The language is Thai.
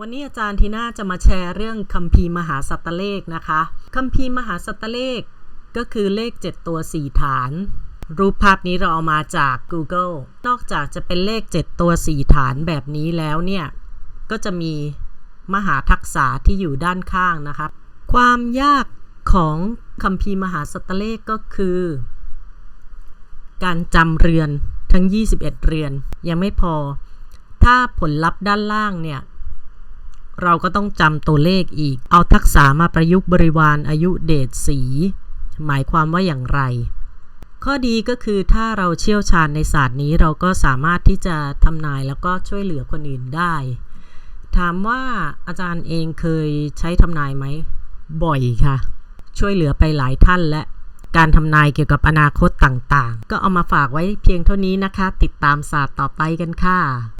วันนี้อาจารย์ทีน่าจะมาแชร์เรื่องคัมภีร์มหาสัตเลขนะคะคัมภีร์มหาสัตเลขก็คือเลข 7 ตัว 4 ฐาน รูปภาพนี้เราเอามาจาก Google นอกจากจะเป็นเลข 7 ตัว 4 ฐานแบบนี้แล้วเนี่ย ก็จะมีมหาทักษะที่อยู่ด้านข้างนะครับความยากของคัมภีร์มหาสัตตเลขก็คือ การจำเรือนทั้ง 21 เรือน ยังไม่พอ ถ้าผลลัพธ์ด้านล่างเนี่ย เราก็ต้องจำตัวเลขอีก เอาทักษะมาประยุกต์บริวารอายุเดชสี หมายความว่าอย่างไร ข้อดีก็คือถ้าเราเชี่ยวชาญในศาสตร์นี้เราก็สามารถที่จะทำนายแล้วก็ช่วยเหลือคนอื่นได้ ถามว่าอาจารย์เองเคยใช้ทำนายไหม บ่อยค่ะ ช่วยเหลือไปหลายท่านและการทำนายเกี่ยวกับอนาคตต่างๆ ก็เอามาฝากไว้เพียงเท่านี้นะคะ ติดตามศาสตร์ต่อไปกันค่ะ